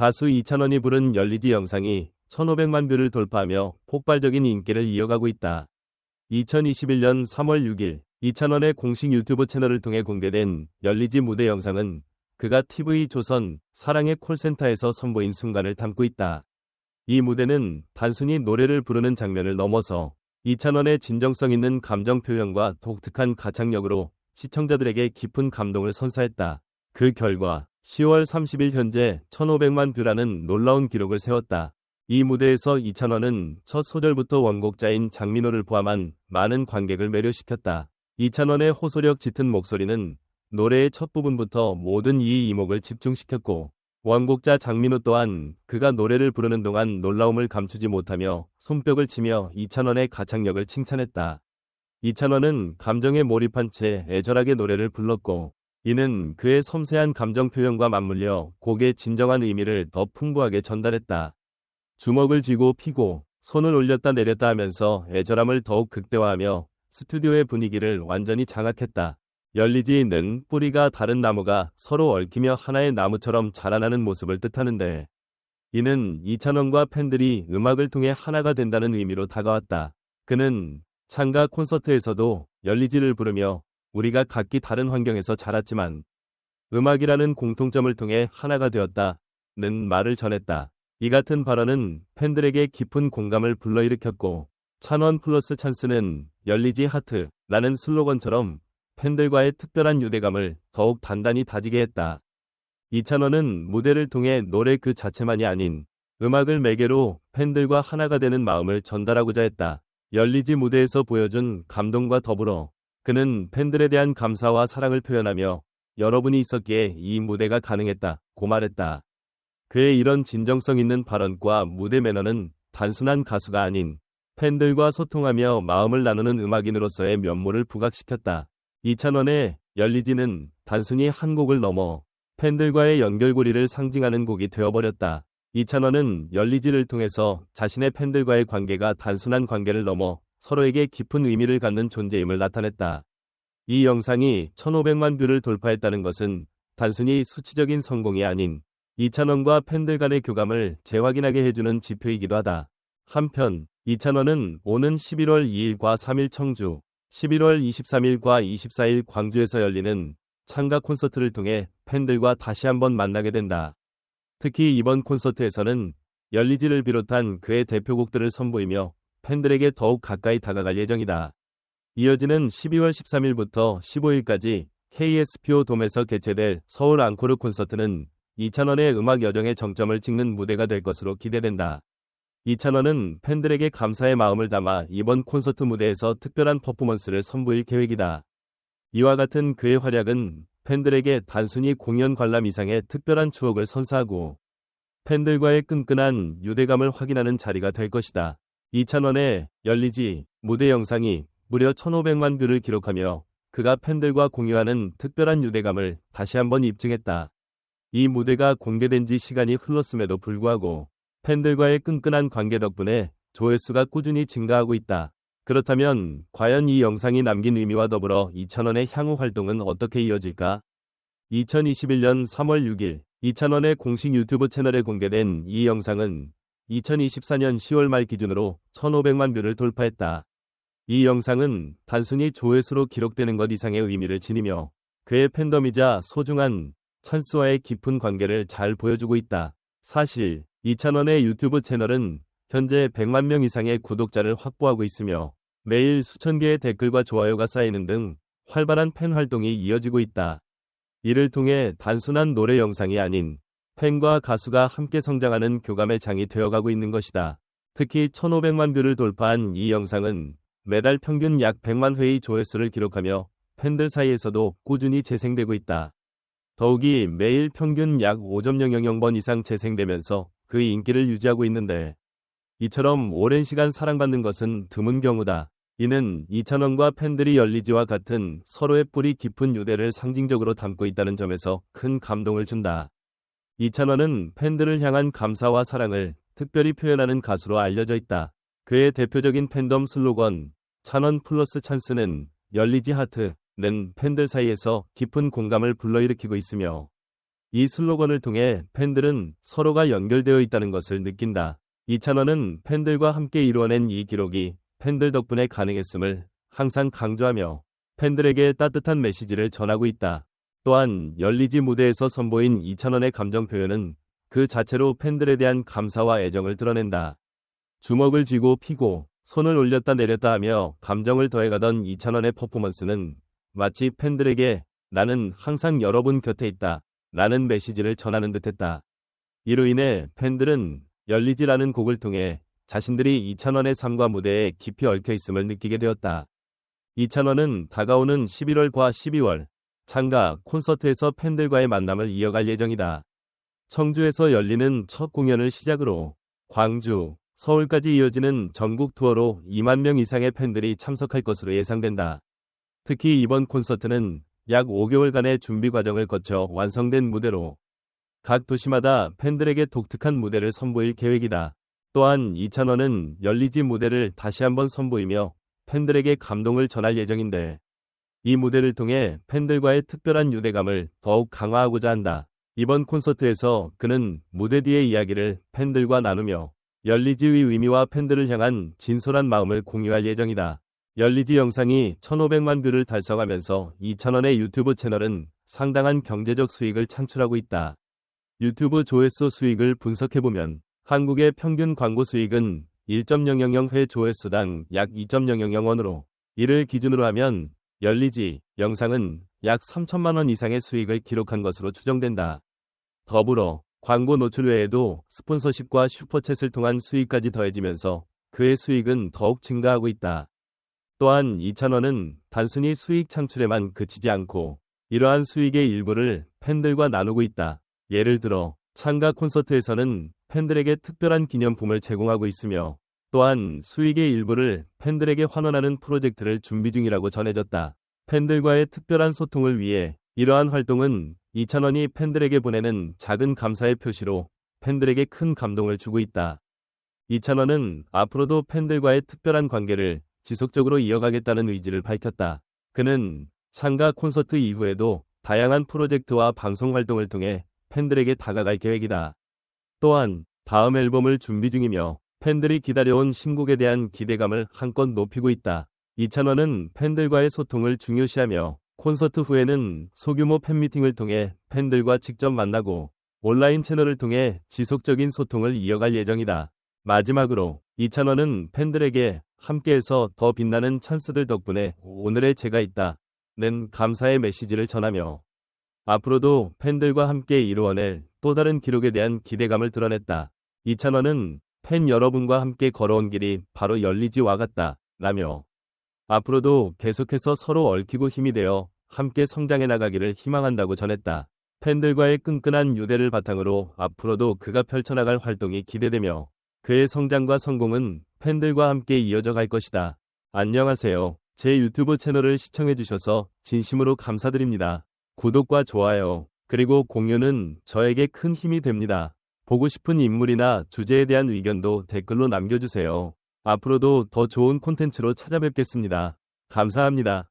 가수 이찬원이 부른 열리지 영상이 1500만 뷰를 돌파하며 폭발적인 인기를 이어가고 있다. 2021년 3월 6일 이찬원의 공식 유튜브 채널을 통해 공개된 열리지 무대 영상은 그가 TV 조선 사랑의 콜센터에서 선보인 순간을 담고 있다. 이 무대는 단순히 노래를 부르는 장면을 넘어서 이찬원의 진정성 있는 감정 표현과 독특한 가창력으로 시청자들에게 깊은 감동을 선사했다. 그 결과 10월 30일 현재 1500만 뷰라는 놀라운 기록을 세웠다. 이 무대에서 이찬원은 첫 소절부터 원곡자인 장민호를 포함한 많은 관객을 매료시켰다. 이찬원의 호소력 짙은 목소리는 노래의 첫 부분부터 모든 이 이목을 집중시켰고 원곡자 장민호 또한 그가 노래를 부르는 동안 놀라움을 감추지 못하며 손뼉을 치며 이찬원의 가창력을 칭찬했다. 이찬원은 감정에 몰입한 채 애절하게 노래를 불렀고 이는 그의 섬세한 감정 표현과 맞물려 곡의 진정한 의미를 더 풍부하게 전달했다. 주먹을 쥐고 피고 손을 올렸다 내렸다 하면서 애절함을 더욱 극대화하며 스튜디오의 분위기를 완전히 장악했다. 열리지 있는 뿌리가 다른 나무가 서로 얽히며 하나의 나무처럼 자라나는 모습을 뜻하는데 이는 이찬원과 팬들이 음악을 통해 하나가 된다는 의미로 다가왔다. 그는 창가 콘서트에서도 열리지를 부르며 우리가 각기 다른 환경에서 자랐지만 음악이라는 공통점을 통해 하나가 되었다는 말을 전했다. 이 같은 발언은 팬들에게 깊은 공감을 불러일으켰고 찬원 플러스 찬스는 열리지 하트라는 슬로건처럼 팬들과의 특별한 유대감을 더욱 단단히 다지게 했다. 이찬원은 무대를 통해 노래 그 자체만이 아닌 음악을 매개로 팬들과 하나가 되는 마음을 전달하고자 했다. 열리지 무대에서 보여준 감동과 더불어 그는 팬들에 대한 감사와 사랑을 표현하며 여러분이 있었기에 이 무대가 가능했다. 고 말했다. 그의 이런 진정성 있는 발언과 무대 매너는 단순한 가수가 아닌 팬들과 소통하며 마음을 나누는 음악인으로서의 면모를 부각시켰다. 이찬원의 열리지는 단순히 한 곡을 넘어 팬들과의 연결고리를 상징하는 곡이 되어버렸다. 이찬원은 열리지를 통해서 자신의 팬들과의 관계가 단순한 관계를 넘어 서로에게 깊은 의미를 갖는 존재임을 나타냈다. 이 영상이 1500만 뷰를 돌파했다는 것은 단순히 수치적인 성공이 아닌 이찬원과 팬들 간의 교감을 재확인하게 해주는 지표이기도 하다. 한편 이찬원은 오는 11월 2일과 3일 청주, 11월 23일과 24일 광주에서 열리는 창가 콘서트를 통해 팬들과 다시 한번 만나게 된다. 특히 이번 콘서트에서는 열리지를 비롯한 그의 대표곡들을 선보이며 팬들에게 더욱 가까이 다가갈 예정이다. 이어지는 12월 13일부터 15일까지 KSPO 돔에서 개최될 서울 앙코르 콘서트는 이찬원의 음악 여정의 정점을 찍는 무대가 될 것으로 기대된다. 이찬원은 팬들에게 감사의 마음을 담아 이번 콘서트 무대에서 특별한 퍼포먼스를 선보일 계획이다. 이와 같은 그의 활약은 팬들에게 단순히 공연 관람 이상의 특별한 추억을 선사하고 팬들과의 끈끈한 유대감을 확인하는 자리가 될 것이다. 이찬원의 열리지 무대 영상이 무려 1500만 뷰를 기록하며 그가 팬들과 공유하는 특별한 유대감을 다시 한번 입증했다. 이 무대가 공개된 지 시간이 흘렀음에도 불구하고 팬들과의 끈끈한 관계 덕분에 조회수가 꾸준히 증가하고 있다. 그렇다면 과연 이 영상이 남긴 의미와 더불어 이찬원의 향후 활동은 어떻게 이어질까? 2021년 3월 6일 이찬원의 공식 유튜브 채널에 공개된 이 영상은 2024년 10월 말 기준으로 1500만 뷰를 돌파했다. 이 영상은 단순히 조회수로 기록되는 것 이상의 의미를 지니며 그의 팬덤이자 소중한 찬스와의 깊은 관계를 잘 보여주고 있다. 사실 이찬원의 유튜브 채널은 현재 100만 명 이상의 구독자를 확보하고 있으며 매일 수천 개의 댓글과 좋아요가 쌓이는 등 활발한 팬 활동이 이어지고 있다. 이를 통해 단순한 노래 영상이 아닌 팬과 가수가 함께 성장하는 교감의 장이 되어가고 있는 것이다. 특히 1500만 뷰를 돌파한 이 영상은 매달 평균 약 100만 회의 조회수를 기록하며 팬들 사이에서도 꾸준히 재생되고 있다. 더욱이 매일 평균 약 5.000번 이상 재생되면서 그 인기를 유지하고 있는데 이처럼 오랜 시간 사랑받는 것은 드문 경우다. 이는 이찬원과 팬들이 열리지와 같은 서로의 뿌리 깊은 유대를 상징적으로 담고 있다는 점에서 큰 감동을 준다. 이찬원은 팬들을 향한 감사와 사랑을 특별히 표현하는 가수로 알려져 있다. 그의 대표적인 팬덤 슬로건 찬원 플러스 찬스는 열리지 하트는 팬들 사이에서 깊은 공감을 불러일으키고 있으며 이 슬로건을 통해 팬들은 서로가 연결되어 있다는 것을 느낀다. 이찬원은 팬들과 함께 이루어낸 이 기록이 팬들 덕분에 가능했음을 항상 강조하며 팬들에게 따뜻한 메시지를 전하고 있다. 또한 열리지 무대에서 선보인 이찬원의 감정 표현은 그 자체로 팬들에 대한 감사와 애정을 드러낸다. 주먹을 쥐고 피고 손을 올렸다 내렸다 하며 감정을 더해가던 이찬원의 퍼포먼스는 마치 팬들에게 나는 항상 여러분 곁에 있다. 라는 메시지를 전하는 듯했다. 이로 인해 팬들은 열리지라는 곡을 통해 자신들이 이찬원의 삶과 무대에 깊이 얽혀 있음을 느끼게 되었다. 이찬원은 다가오는 11월과 12월 창가 콘서트에서 팬들과의 만남을 이어갈 예정이다. 청주에서 열리는 첫 공연을 시작으로 광주, 서울까지 이어지는 전국 투어로 2만 명 이상의 팬들이 참석할 것으로 예상된다. 특히 이번 콘서트는 약 5개월간의 준비 과정을 거쳐 완성된 무대로 각 도시마다 팬들에게 독특한 무대를 선보일 계획이다. 또한 이찬원은 열리지 무대를 다시 한번 선보이며 팬들에게 감동을 전할 예정인데 이 무대를 통해 팬들과의 특별한 유대감을 더욱 강화하고자 한다. 이번 콘서트에서 그는 무대 뒤의 이야기를 팬들과 나누며 열리지의 의미와 팬들을 향한 진솔한 마음을 공유할 예정이다. 열리지 영상이 1500만 뷰를 달성하면서 이찬원의 유튜브 채널은 상당한 경제적 수익을 창출하고 있다. 유튜브 조회수 수익을 분석해보면 한국의 평균 광고 수익은 1.000회 조회수당 약 2.000원으로 이를 기준으로 하면 열리지 영상은 약 3천만 원 이상의 수익을 기록한 것으로 추정된다. 더불어 광고 노출 외에도 스폰서십과 슈퍼챗을 통한 수익까지 더해지면서 그의 수익은 더욱 증가하고 있다. 또한 이찬원은 단순히 수익 창출에만 그치지 않고 이러한 수익의 일부를 팬들과 나누고 있다. 예를 들어 창가 콘서트에서는 팬들에게 특별한 기념품을 제공하고 있으며 또한 수익의 일부를 팬들에게 환원하는 프로젝트를 준비 중이라고 전해졌다. 팬들과의 특별한 소통을 위해 이러한 활동은 이찬원이 팬들에게 보내는 작은 감사의 표시로 팬들에게 큰 감동을 주고 있다. 이찬원은 앞으로도 팬들과의 특별한 관계를 지속적으로 이어가겠다는 의지를 밝혔다. 그는 창가 콘서트 이후에도 다양한 프로젝트와 방송 활동을 통해 팬들에게 다가갈 계획이다. 또한 다음 앨범을 준비 중이며 팬들이 기다려온 신곡에 대한 기대감을 한껏 높이고 있다. 이찬원은 팬들과의 소통을 중요시하며 콘서트 후에는 소규모 팬미팅을 통해 팬들과 직접 만나고 온라인 채널을 통해 지속적인 소통을 이어갈 예정이다. 마지막으로 이찬원은 팬들에게 함께해서 더 빛나는 찬스들 덕분에 오늘의 제가 있다. 는 감사의 메시지를 전하며 앞으로도 팬들과 함께 이루어낼 또 다른 기록에 대한 기대감을 드러냈다. 이찬원은 팬 여러분과 함께 걸어온 길이 바로 열리지와 같다. 라며 앞으로도 계속해서 서로 얽히고 힘이 되어 함께 성장해 나가기를 희망한다고 전했다. 팬들과의 끈끈한 유대를 바탕으로 앞으로도 그가 펼쳐나갈 활동이 기대되며 그의 성장과 성공은 팬들과 함께 이어져 갈 것이다. 안녕하세요. 제 유튜브 채널을 시청해주셔서 진심으로 감사드립니다. 구독과 좋아요, 그리고 공유는 저에게 큰 힘이 됩니다. 보고 싶은 인물이나 주제에 대한 의견도 댓글로 남겨주세요. 앞으로도 더 좋은 콘텐츠로 찾아뵙겠습니다. 감사합니다.